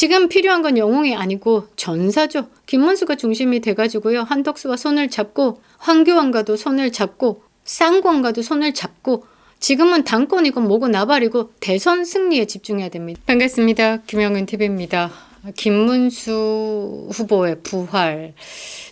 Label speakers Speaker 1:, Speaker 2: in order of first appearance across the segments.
Speaker 1: 지금 필요한 건 영웅이 아니고 전사죠. 김문수가 중심이 돼가지고요. 한덕수와 손을 잡고 황교안과도 손을 잡고 쌍권과도 손을 잡고 지금은 당권이고 뭐고 나발이고 대선 승리에 집중해야 됩니다.
Speaker 2: 반갑습니다. 김영은 TV입니다. 김문수 후보의 부활.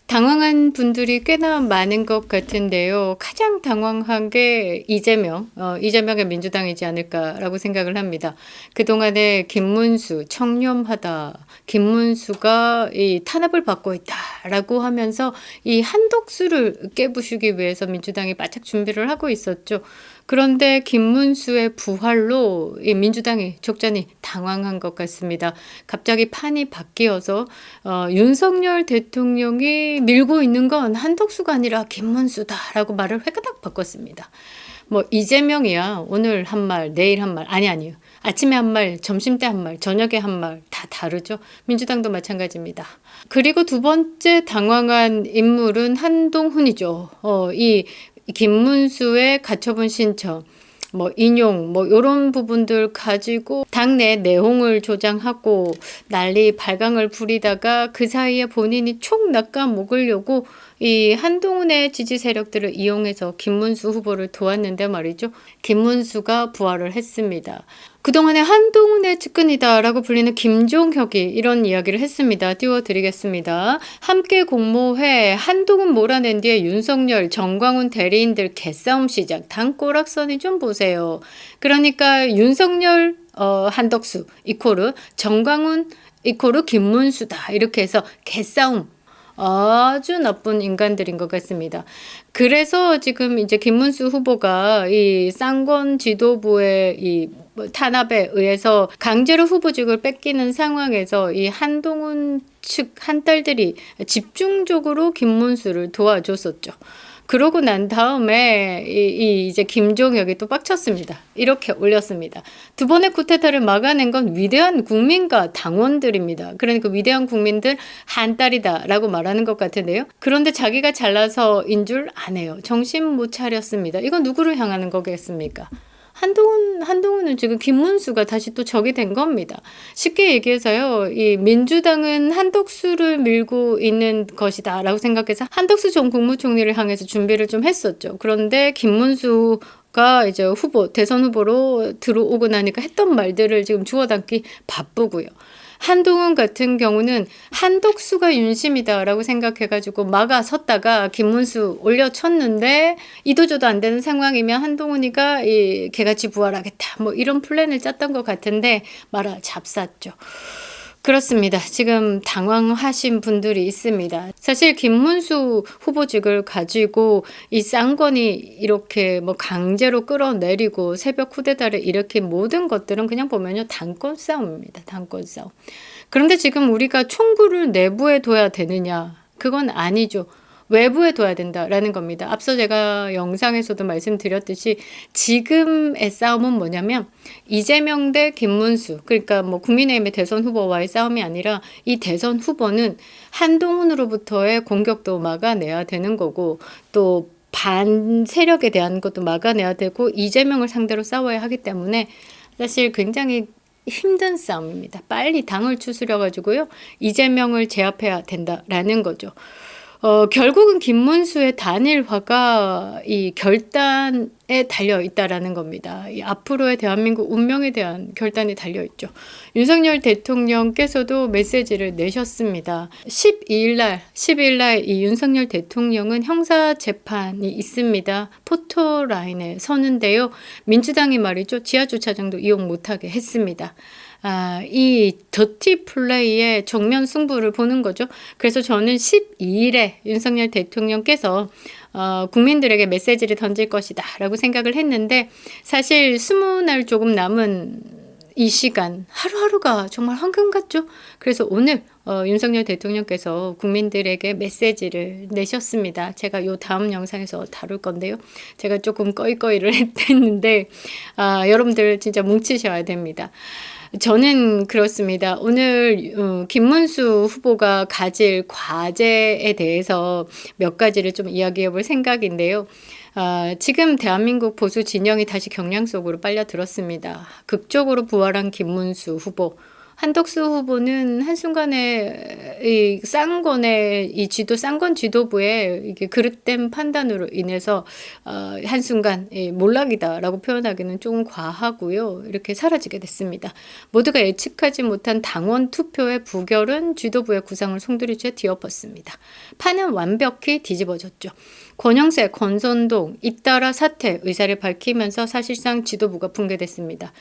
Speaker 2: 당황한 분들이 꽤나 많은 것 같은데요. 가장 당황한 게 이재명, 어, 이재명의 민주당이지 않을까라고 생각을 합니다. 그동안에 김문수, 청렴하다, 김문수가 이 탄압을 받고 있다라고 하면서 이 한독수를 깨부수기 위해서 민주당이 바짝 준비를 하고 있었죠. 그런데 김문수의 부활로 이 민주당이 적잖이 당황한 것 같습니다. 갑자기 판이 바뀌어서 어, 윤석열 대통령이 밀고 있는 건 한덕수가 아니라 김문수다라고 말을 회가닥 바꿨습니다. 뭐 이재명이야 오늘 한 말 내일 한 말 아니 아니요 아침에 한 말, 점심 때 한 말, 저녁에 한 말 다 다르죠. 민주당도 마찬가지입니다. 그리고 두 번째 당황한 인물은 한동훈이죠. 어, 이 김문수의 가처분 신청. 뭐 인용 뭐 요런 부분들 가지고 당내 내홍을 조장하고 난리 발광을 부리다가 그 사이에 본인이 촉 낚아 먹으려고 이 한동훈의 지지 세력들을 이용해서 김문수 후보를 도왔는데 말이죠. 김문수가 부활을 했습니다. 그동안에 한동훈의 측근이다라고 불리는 김종혁이 이런 이야기를 했습니다. 띄워드리겠습니다. 함께 공모해 한동훈 몰아낸 뒤에 윤석열, 정광훈 대리인들 개싸움 시작. 단꼬락선이 좀 보세요. 그러니까 윤석열, 어, 한덕수, 이코르, 정광훈, 이코르 김문수다. 이렇게 해서 개싸움, 아주 나쁜 인간들인 것 같습니다. 그래서 지금 이제 김문수 후보가 이 쌍권 지도부의 이 뭐 탄압에 의해서 강제로 후보직을 뺏기는 상황에서 이 한동훈 측 한딸들이 집중적으로 김문수를 도와줬었죠. 그러고 난 다음에 이, 이 이제 김종혁이 또 빡쳤습니다. 이렇게 올렸습니다. 두 번의 쿠데타를 막아낸 건 위대한 국민과 당원들입니다. 그러니까 그 위대한 국민들 한 딸이다라고 말하는 것 같은데요. 그런데 자기가 잘나서인 줄 아네요. 정신 못 차렸습니다. 이건 누구를 향하는 거겠습니까? 한동훈 한동훈은 지금 김문수가 다시 또 적이 된 겁니다. 쉽게 얘기해서요. 이 민주당은 한덕수를 밀고 있는 것이다라고 생각해서 한덕수 전 국무총리를 향해서 준비를 좀 했었죠. 그런데 김문수 가 이제 후보 대선 후보로 들어오고 나니까 했던 말들을 지금 주워 담기 바쁘고요. 한동훈 같은 경우는 한독수가 윤심이다라고 생각해가지고 막아섰다가 김문수 올려쳤는데 이도저도 안 되는 상황이면 한동훈이가 이 개같이 부활하겠다 뭐 이런 플랜을 짰던 것 같은데 말아 잡쌌죠. 그렇습니다. 지금 당황하신 분들이 있습니다. 사실 김문수 후보직을 가지고 이 쌍권이 이렇게 뭐 강제로 끌어내리고 새벽 쿠데타를 일으킨 모든 것들은 그냥 보면요. 당권 싸움입니다. 당권 싸움. 그런데 지금 우리가 총구를 내부에 둬야 되느냐? 그건 아니죠. 외부에 둬야 된다라는 겁니다. 앞서 제가 영상에서도 말씀드렸듯이 지금의 싸움은 뭐냐면 이재명 대 김문수 그러니까 뭐 국민의힘의 대선 후보와의 싸움이 아니라 이 대선 후보는 한동훈으로부터의 공격도 막아내야 되는 거고 또 반 세력에 대한 것도 막아내야 되고 이재명을 상대로 싸워야 하기 때문에 사실 굉장히 힘든 싸움입니다. 빨리 당을 추스려 가지고요. 이재명을 제압해야 된다라는 거죠. 어, 결국은 김문수의 단일화가 이 결단에 달려 있다라는 겁니다. 앞으로의 대한민국 운명에 대한 결단이 달려 있죠. 윤석열 대통령께서도 메시지를 내셨습니다. 12일 날, 12일 날 이 윤석열 대통령은 형사 재판이 있습니다. 포토 라인에 서는데요. 민주당이 말이죠. 지하 주차장도 이용 못하게 했습니다. 아, 이 더티 플레이의 정면 승부를 보는 거죠. 그래서 저는 12일에 윤석열 대통령께서 어, 국민들에게 메시지를 던질 것이다 라고 생각을 했는데 사실 20날 조금 남은 이 시간 하루하루가 정말 황금 같죠. 그래서 오늘 어, 윤석열 대통령께서 국민들에게 메시지를 내셨습니다. 제가 요 다음 영상에서 다룰 건데요. 제가 조금 꺼이꺼이를 했는데 아, 여러분들 진짜 뭉치셔야 됩니다. 저는 그렇습니다. 오늘 어, 김문수 후보가 가질 과제에 대해서 몇 가지를 좀 이야기해 볼 생각인데요. 아, 지금 대한민국 보수 진영이 다시 경량 속으로 빨려 들었습니다. 극적으로 부활한 김문수 후보. 한덕수 후보는 한순간에 이 쌍권의 이 지도 쌍권 지도부의 이게 그릇된 판단으로 인해서 어, 한순간 예, 몰락이다라고 표현하기는 조금 과하고요. 이렇게 사라지게 됐습니다. 모두가 예측하지 못한 당원 투표의 부결은 지도부의 구상을 송두리째 뒤엎었습니다. 판은 완벽히 뒤집어졌죠. 권영세, 권선동 잇따라 사퇴 의사를 밝히면서 사실상 지도부가 붕괴됐습니다.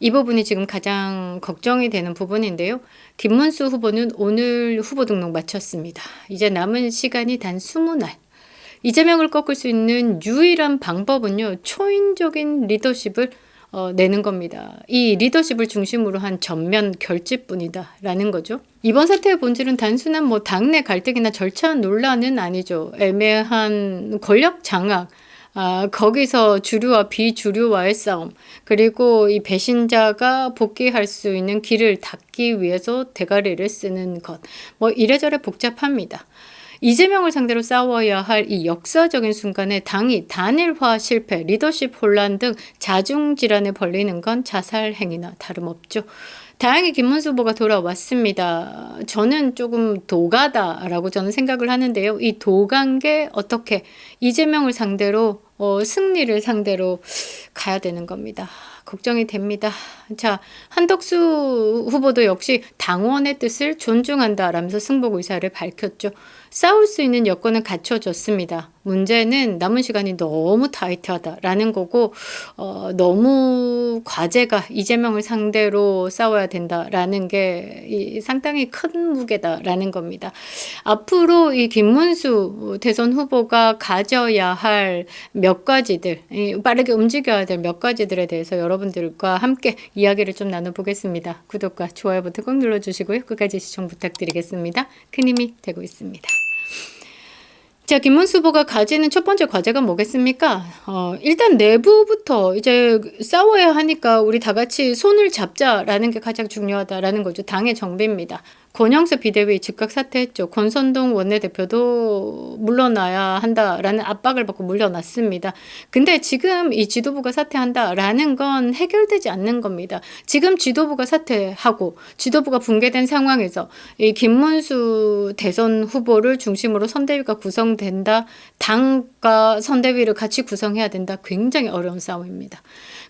Speaker 2: 이 부분이 지금 가장 걱정이 되는 부분인데요. 김문수 후보는 오늘 후보 등록 마쳤습니다. 이제 남은 시간이 단 20날. 이재명을 꺾을 수 있는 유일한 방법은요, 초인적인 리더십을 어, 내는 겁니다. 이 리더십을 중심으로 한 전면 결집뿐이다라는 거죠. 이번 사태의 본질은 단순한 뭐 당내 갈등이나 절차 논란은 아니죠. 애매한 권력 장악, 아, 거기서 주류와 비주류와의 싸움, 그리고 이 배신자가 복귀할 수 있는 길을 닫기 위해서 대가리를 쓰는 것, 뭐 이래저래 복잡합니다. 이재명을 상대로 싸워야 할 이 역사적인 순간에 당이 단일화 실패, 리더십 혼란 등 자중질환에 벌리는 건 자살 행위나 다름없죠. 다행히 김문수 후보가 돌아왔습니다. 저는 조금 도가다라고 저는 생각을 하는데요. 이 도간 게 어떻게 이재명을 상대로 어, 승리를 상대로 가야 되는 겁니다. 걱정이 됩니다. 자, 한덕수 후보도 역시 당원의 뜻을 존중한다라면서 승복 의사를 밝혔죠. 싸울 수 있는 여건을 갖춰줬습니다. 문제는 남은 시간이 너무 타이트하다라는 거고, 어, 너무 과제가 이재명을 상대로 싸워야 된다라는 게 상당히 큰 무게다라는 겁니다. 앞으로 이 김문수 대선 후보가 가져야 할 몇 가지들, 빠르게 움직여야 될 몇 가지들에 대해서 여러분들과 함께 이야기를 좀 나눠보겠습니다. 구독과 좋아요 버튼 꼭 눌러주시고요. 끝까지 시청 부탁드리겠습니다. 큰 힘이 되고 있습니다. 자, 김문수 후보가 가지는 첫 번째 과제가 뭐겠습니까? 어, 일단 내부부터 이제 싸워야 하니까 우리 다 같이 손을 잡자라는 게 가장 중요하다라는 거죠. 당의 정비입니다. 권영수 비대위 즉각 사퇴했죠. 권선동 원내대표도 물러나야 한다라는 압박을 받고 물려났습니다. 근데 지금 이 지도부가 사퇴한다라는 건 해결되지 않는 겁니다. 지금 지도부가 사퇴하고 지도부가 붕괴된 상황에서 이 김문수 대선 후보를 중심으로 선대위가 구성된다. 당과 선대위를 같이 구성해야 된다. 굉장히 어려운 싸움입니다.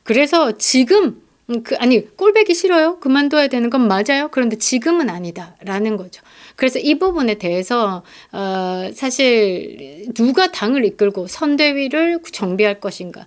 Speaker 2: 그래서 지금 음, 그, 아니, 꼴배기 싫어요? 그만둬야 되는 건 맞아요? 그런데 지금은 아니다. 라는 거죠. 그래서 이 부분에 대해서, 어, 사실, 누가 당을 이끌고 선대위를 정비할 것인가.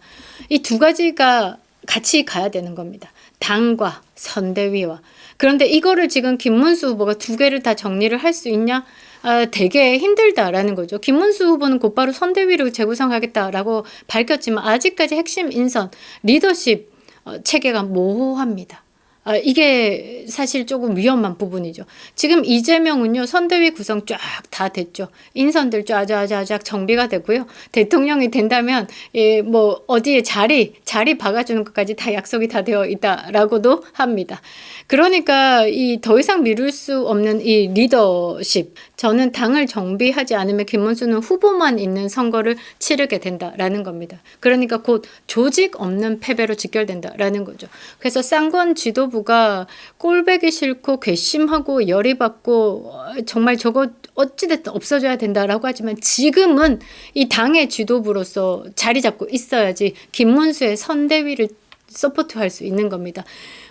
Speaker 2: 이 두 가지가 같이 가야 되는 겁니다. 당과 선대위와. 그런데 이거를 지금 김문수 후보가 두 개를 다 정리를 할 수 있냐? 아, 되게 힘들다라는 거죠. 김문수 후보는 곧바로 선대위를 재구성하겠다라고 밝혔지만 아직까지 핵심 인선, 리더십, 어, 체계가 모호합니다. 아, 이게 사실 조금 위험한 부분이죠. 지금 이재명은요, 선대위 구성 쫙 다 됐죠. 인선들 쫙쫙쫙쫙 정비가 되고요. 대통령이 된다면, 예, 뭐, 어디에 자리, 자리 박아주는 것까지 다 약속이 다 되어 있다라고도 합니다. 그러니까 이 더 이상 미룰 수 없는 이 리더십. 저는 당을 정비하지 않으면 김문수는 후보만 있는 선거를 치르게 된다라는 겁니다. 그러니까 곧 조직 없는 패배로 직결된다라는 거죠. 그래서 쌍권 지도부 부부가 꼴배기 싫고 괘씸하고 열이 받고 어, 정말 저거 어찌됐든 없어져야 된다라고 하지만 지금은 이 당의 지도부로서 자리 잡고 있어야지 김문수의 선대위를 서포트할 수 있는 겁니다.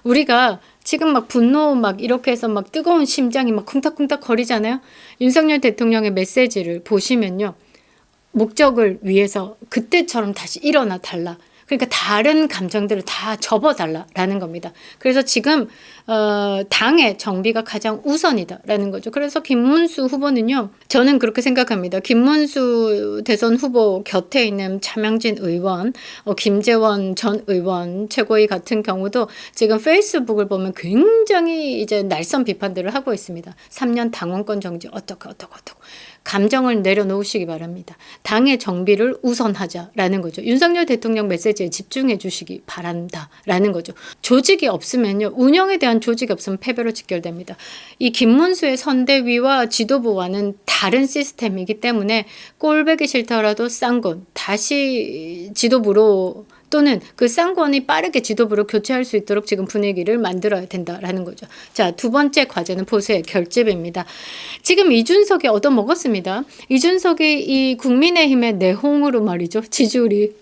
Speaker 2: 우리가 지금 막 분노 막 이렇게 해서 막 뜨거운 심장이 막 쿵탁쿵탁 거리잖아요. 윤석열 대통령의 메시지를 보시면요. 목적을 위해서 그때처럼 다시 일어나 달라. 그러니까 다른 감정들을 다 접어달라라는 겁니다. 그래서 지금 어, 당의 정비가 가장 우선이다라는 거죠. 그래서 김문수 후보는요, 저는 그렇게 생각합니다. 김문수 대선 후보 곁에 있는 차명진 의원, 어, 김재원 전 의원 최고위 같은 경우도 지금 페이스북을 보면 굉장히 이제 날선 비판들을 하고 있습니다. 3년 당원권 정지 어떻게 어떻게 어떻게. 감정을 내려놓으시기 바랍니다. 당의 정비를 우선하자라는 거죠. 윤석열 대통령 메시지에 집중해 주시기 바란다라는 거죠. 조직이 없으면요. 운영에 대한 조직이 없으면 패배로 직결됩니다. 이 김문수의 선대위와 지도부와는 다른 시스템이기 때문에 꼴배기 싫더라도 싼건 다시 지도부로 또는 그 쌍권이 빠르게 지도부로 교체할 수 있도록 지금 분위기를 만들어야 된다라는 거죠. 자, 두 번째 과제는 보수의 결집입니다. 지금 이준석이 얻어먹었습니다. 이준석이 이 국민의힘의 내홍으로 말이죠. 지지율이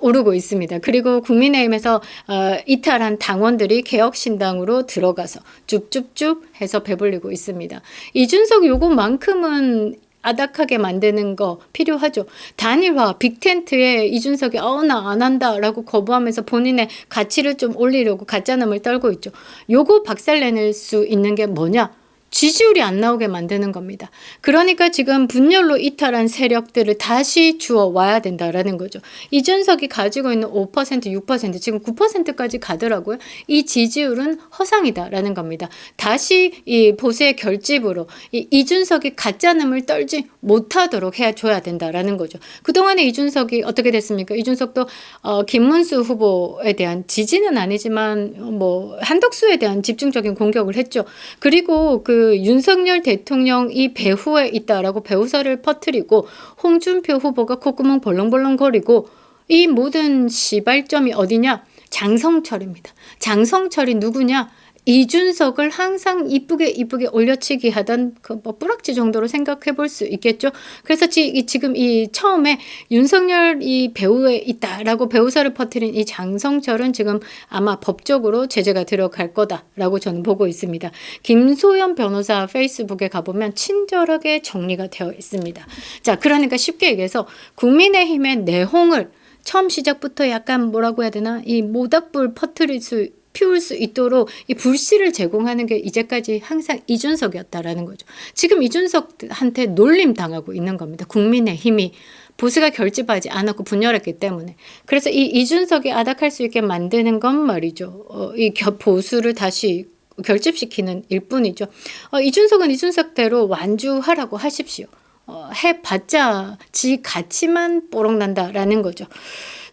Speaker 2: 오르고 있습니다. 그리고 국민의힘에서 어, 이탈한 당원들이 개혁신당으로 들어가서 쭉쭉쭉 해서 배불리고 있습니다. 이준석 요것만큼은 아닥하게 만드는 거 필요하죠. 단일화, 빅텐트에 이준석이 어, 나 안 한다 라고 거부하면서 본인의 가치를 좀 올리려고 가짜남을 떨고 있죠. 요거 박살내낼 수 있는 게 뭐냐? 지지율이 안 나오게 만드는 겁니다. 그러니까 지금 분열로 이탈한 세력들을 다시 주어 와야 된다라는 거죠. 이준석이 가지고 있는 5%, 6% 지금 9%까지 가더라고요. 이 지지율은 허상이다라는 겁니다. 다시 이 보수의 결집으로 이 이준석이 가짜남을 떨지 못하도록 해줘야 야 된다라는 거죠. 그동안에 이준석이 어떻게 됐습니까? 이준석도 어, 김문수 후보에 대한 지지는 아니지만 뭐 한덕수에 대한 집중적인 공격을 했죠. 그리고 그 윤석열 대통령이 배후에 있다라고 배우사를 퍼뜨리고 홍준표 후보가 콧구멍 벌렁벌렁거리고 이 모든 시발점이 어디냐? 장성철입니다. 장성철이 누구냐? 이준석을 항상 이쁘게 이쁘게 올려치기 하던 그뭐 뿌락지 정도로 생각해 볼 수 있겠죠. 그래서 지, 지금 이 처음에 윤석열 이 배우에 있다라고 배우사를 퍼뜨린 이 장성철은 지금 아마 법적으로 제재가 들어갈 거다라고 저는 보고 있습니다. 김소연 변호사 페이스북에 가보면 친절하게 정리가 되어 있습니다. 자, 그러니까 쉽게 얘기해서 국민의힘의 내홍을 처음 시작부터 약간 뭐라고 해야 되나 이 모닥불 퍼뜨릴 수 피울 수 있도록 이 불씨를 제공하는 게 이제까지 항상 이준석이었다라는 거죠. 지금 이준석한테 놀림 당하고 있는 겁니다. 국민의 힘이. 보수가 결집하지 않았고 분열했기 때문에 그래서 이 이준석이 아닥할 수 있게 만드는 건 말이죠. 어, 이 겨, 보수를 다시 결집시키는 일뿐이죠. 어, 이준석은 이준석대로 완주하라고 하십시오. 어, 해봤자 지 가치만 뽀록난다라는 거죠.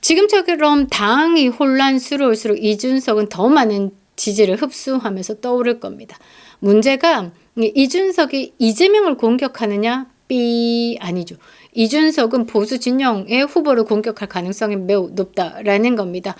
Speaker 2: 지금처럼 당이 혼란스러울수록 이준석은 더 많은 지지를 흡수하면서 떠오를 겁니다. 문제가 이준석이 이재명을 공격하느냐? 삐 아니죠. 이준석은 보수 진영의 후보를 공격할 가능성이 매우 높다라는 겁니다.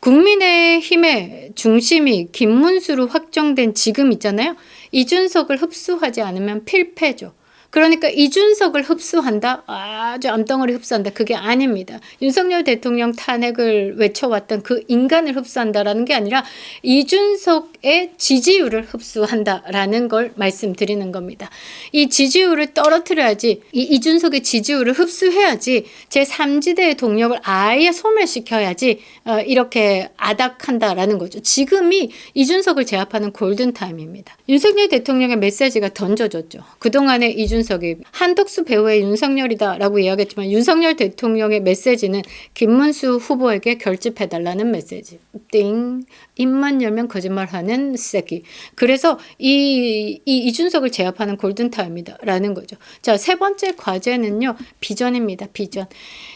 Speaker 2: 국민의힘의 중심이 김문수로 확정된 지금 있잖아요. 이준석을 흡수하지 않으면 필패죠. 그러니까 이준석을 흡수한다? 아주 암덩어리 흡수한다. 그게 아닙니다. 윤석열 대통령 탄핵을 외쳐왔던 그 인간을 흡수한다라는 게 아니라 이준석의 지지율을 흡수한다라는 걸 말씀드리는 겁니다. 이 지지율을 떨어뜨려야지, 이 이준석의 지지율을 흡수해야지, 제3지대의 동력을 아예 소멸시켜야지, 어, 이렇게 아닥한다라는 거죠. 지금이 이준석을 제압하는 골든타임입니다. 윤석열 대통령의 메시지가 던져졌죠. 그동안에 이준 이준석이 한덕수 배우의 윤석열이다라고 이야기했지만 윤석열 대통령의 메시지는 김문수 후보에게 결집해달라는 메시지. 띵 입만 열면 거짓말하는 새끼. 그래서 이, 이 이준석을 제압하는 골든타임이다라는 거죠. 자세 번째 과제는요 비전입니다. 비전.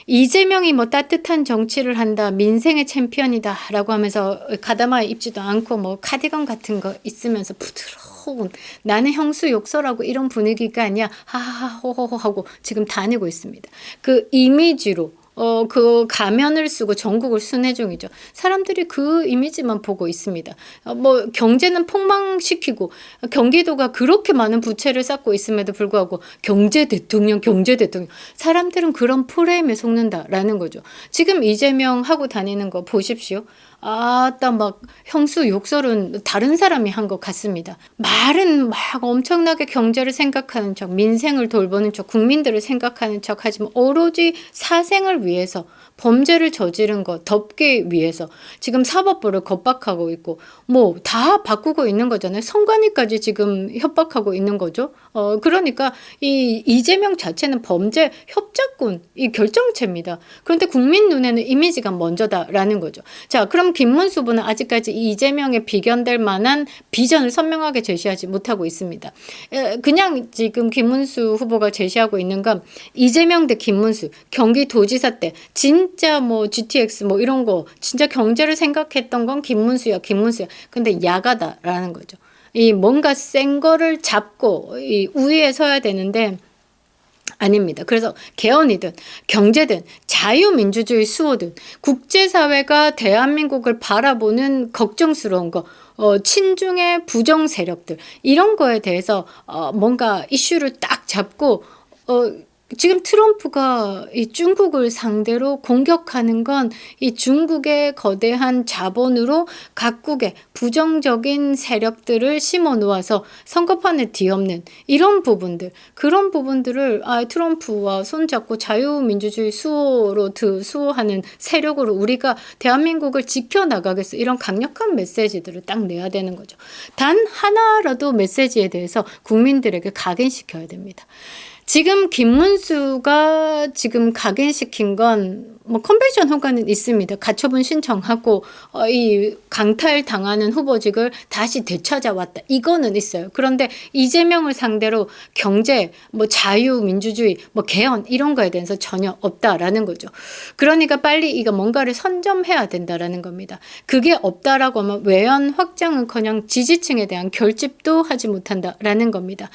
Speaker 2: 이재명이 뭐 따뜻한 정치를 한다, 민생의 챔피언이다라고 하면서 가다마 입지도 않고 뭐 카디건 같은 거 있으면서 부드러운 나는 형수 욕설하고 이런 분위기가 아니야 하하하 호호호 하고 지금 다니고 있습니다. 그 이미지로 어, 그 가면을 쓰고 전국을 순회 중이죠. 사람들이 그 이미지만 보고 있습니다. 어, 뭐 경제는 폭망시키고 경기도가 그렇게 많은 부채를 쌓고 있음에도 불구하고 경제 대통령, 경제 대통령. 사람들은 그런 프레임에 속는다라는 거죠. 지금 이재명 하고 다니는 거 보십시오. 아따 막 형수 욕설은 다른 사람이 한 것 같습니다. 말은 막 엄청나게 경제를 생각하는 척, 민생을 돌보는 척, 국민들을 생각하는 척 하지만 오로지 사생을 위해서 범죄를 저지른 것 덮기 위해서 지금 사법부를 겁박하고 있고 뭐 다 바꾸고 있는 거잖아요. 선관위까지 지금 협박하고 있는 거죠. 어 그러니까 이 이재명 자체는 범죄 협작꾼 이 결정체입니다. 그런데 국민 눈에는 이미지가 먼저다라는 거죠. 자 그럼 김문수 후보는 아직까지 이재명에 비견될 만한 비전을 선명하게 제시하지 못하고 있습니다. 그냥 지금 김문수 후보가 제시하고 있는 건 이재명 대 김문수 경기도지사 때 진짜 뭐 GTX 뭐 이런 거 진짜 경제를 생각했던 건 김문수야 김문수야 근데 야가다라는 거죠. 이 뭔가 센 거를 잡고 이 우위에 서야 되는데 아닙니다. 그래서 개헌이든 경제든 자유민주주의 수호든 국제사회가 대한민국을 바라보는 걱정스러운 거, 어, 친중의 부정 세력들 이런 거에 대해서 어, 뭔가 이슈를 딱 잡고 어, 지금 트럼프가 이 중국을 상대로 공격하는 건 이 중국의 거대한 자본으로 각국의 부정적인 세력들을 심어 놓아서 선거판에 뒤엎는 이런 부분들, 그런 부분들을 아, 트럼프와 손잡고 자유민주주의 수호로 드, 수호하는 세력으로 우리가 대한민국을 지켜나가겠어. 이런 강력한 메시지들을 딱 내야 되는 거죠. 단 하나라도 메시지에 대해서 국민들에게 각인시켜야 됩니다. 지금 김문수가 지금 각인시킨 건 뭐 컨벤션 허가는 있습니다. 가처분 신청하고 어, 이 강탈 당하는 후보직을 다시 되찾아왔다. 이거는 있어요. 그런데 이재명을 상대로 경제, 뭐 자유, 민주주의, 뭐 개헌 이런 거에 대해서 전혀 없다라는 거죠. 그러니까 빨리 이거 뭔가를 선점해야 된다라는 겁니다. 그게 없다라고 하면 외연 확장은커녕 지지층에 대한 결집도 하지 못한다라는 겁니다.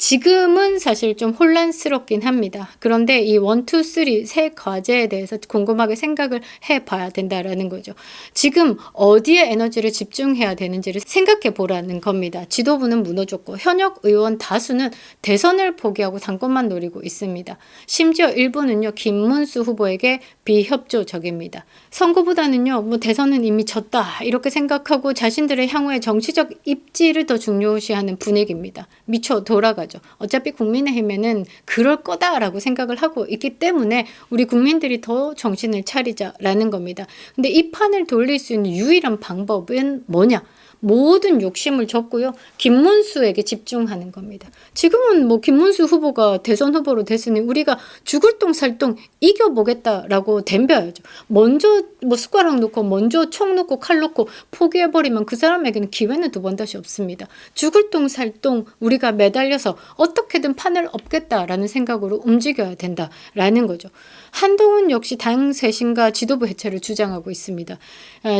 Speaker 2: 지금은 사실 좀 혼란스럽긴 합니다. 그런데 이 원, 투, 쓰리 세 과제에 대해서 궁금하게 생각을 해봐야 된다라는 거죠. 지금 어디에 에너지를 집중해야 되는지를 생각해 보라는 겁니다. 지도부는 무너졌고 현역 의원 다수는 대선을 포기하고 당권만 노리고 있습니다. 심지어 일부는요 김문수 후보에게 비협조적입니다. 선거보다는요 뭐 대선은 이미 졌다 이렇게 생각하고 자신들의 향후의 정치적 입지를 더 중요시하는 분위기입니다. 미쳐 돌아가죠. 거죠. 어차피 국민의힘에는 그럴 거다라고 생각을 하고 있기 때문에 우리 국민들이 더 정신을 차리자라는 겁니다. 근데 이 판을 돌릴 수 있는 유일한 방법은 뭐냐? 모든 욕심을 접고요. 김문수에게 집중하는 겁니다. 지금은 뭐 김문수 후보가 대선 후보로 됐으니 우리가 죽을 똥 살똥 이겨보겠다라고 덤벼야죠. 먼저 뭐 숟가락 놓고 먼저 총 놓고 칼 놓고 포기해버리면 그 사람에게는 기회는 두 번 다시 없습니다. 죽을 똥 살똥 우리가 매달려서 어떻게든 판을 엎겠다라는 생각으로 움직여야 된다라는 거죠. 한동훈 역시 당 쇄신과 지도부 해체를 주장하고 있습니다.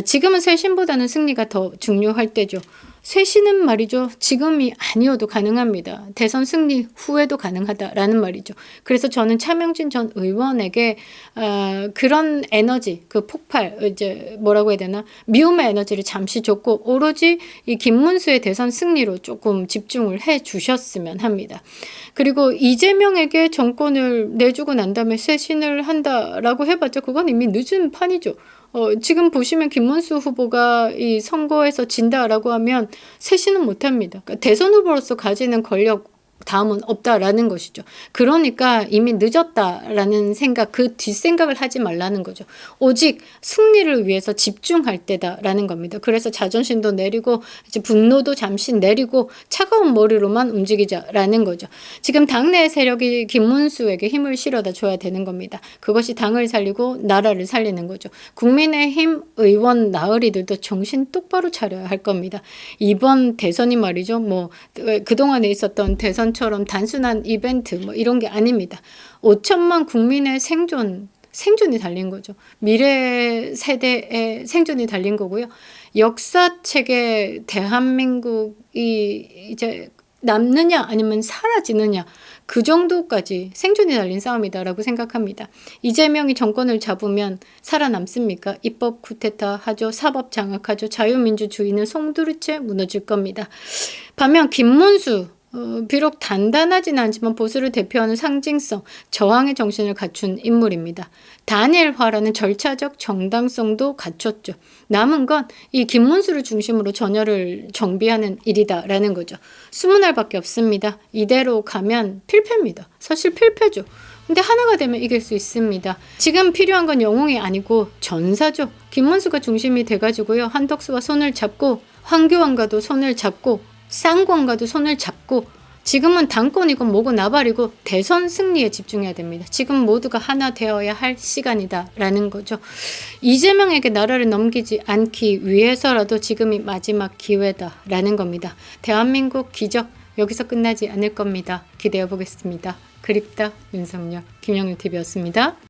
Speaker 2: 지금은 쇄신보다는 승리가 더 중요할 때죠. 쇄신은 말이죠. 지금이 아니어도 가능합니다. 대선 승리 후에도 가능하다라는 말이죠. 그래서 저는 차명진 전 의원에게 어, 그런 에너지, 그 폭발, 이제 뭐라고 해야 되나 미움의 에너지를 잠시 줬고 오로지 이 김문수의 대선 승리로 조금 집중을 해 주셨으면 합니다. 그리고 이재명에게 정권을 내주고 난 다음에 쇄신을 한다라고 해봤자 그건 이미 늦은 판이죠. 어, 지금 보시면 김문수 후보가 이 선거에서 진다라고 하면 세시는 못합니다. 그러니까 대선 후보로서 가지는 권력 다음은 없다라는 것이죠. 그러니까 이미 늦었다라는 생각, 그 뒷생각을 하지 말라는 거죠. 오직 승리를 위해서 집중할 때다라는 겁니다. 그래서 자존심도 내리고, 이제 분노도 잠시 내리고, 차가운 머리로만 움직이자라는 거죠. 지금 당내 세력이 김문수에게 힘을 실어다 줘야 되는 겁니다. 그것이 당을 살리고 나라를 살리는 거죠. 국민의힘 의원 나으리들도 정신 똑바로 차려야 할 겁니다. 이번 대선이 말이죠. 뭐, 그동안에 있었던 대선 이번처럼 단순한 이벤트 뭐 이런 게 아닙니다. 5천만 국민의 생존 생존이 달린 거죠. 미래 세대의 생존이 달린 거고요. 역사책에 대한민국이 이제 남느냐 아니면 사라지느냐 그 정도까지 생존이 달린 싸움이다라고 생각합니다. 이재명이 정권을 잡으면 살아남습니까? 입법 쿠데타 하죠. 사법 장악하죠. 자유민주주의는 송두리째 무너질 겁니다. 반면 김문수 어, 비록 단단하진 않지만 보수를 대표하는 상징성, 저항의 정신을 갖춘 인물입니다. 단일화라는 절차적 정당성도 갖췄죠. 남은 건 이 김문수를 중심으로 전열을 정비하는 일이다라는 거죠. 스무 날밖에 없습니다. 이대로 가면 필패입니다. 사실 필패죠. 근데 하나가 되면 이길 수 있습니다. 지금 필요한 건 영웅이 아니고 전사죠. 김문수가 중심이 돼가지고요. 한덕수와 손을 잡고 황교안과도 손을 잡고 쌍권과도 손을 잡고 지금은 당권이고 뭐고 나발이고 대선 승리에 집중해야 됩니다. 지금 모두가 하나 되어야 할 시간이다라는 거죠. 이재명에게 나라를 넘기지 않기 위해서라도 지금이 마지막 기회다라는 겁니다. 대한민국 기적 여기서 끝나지 않을 겁니다. 기대해 보겠습니다. 그립다 윤석열 김영윤 TV였습니다.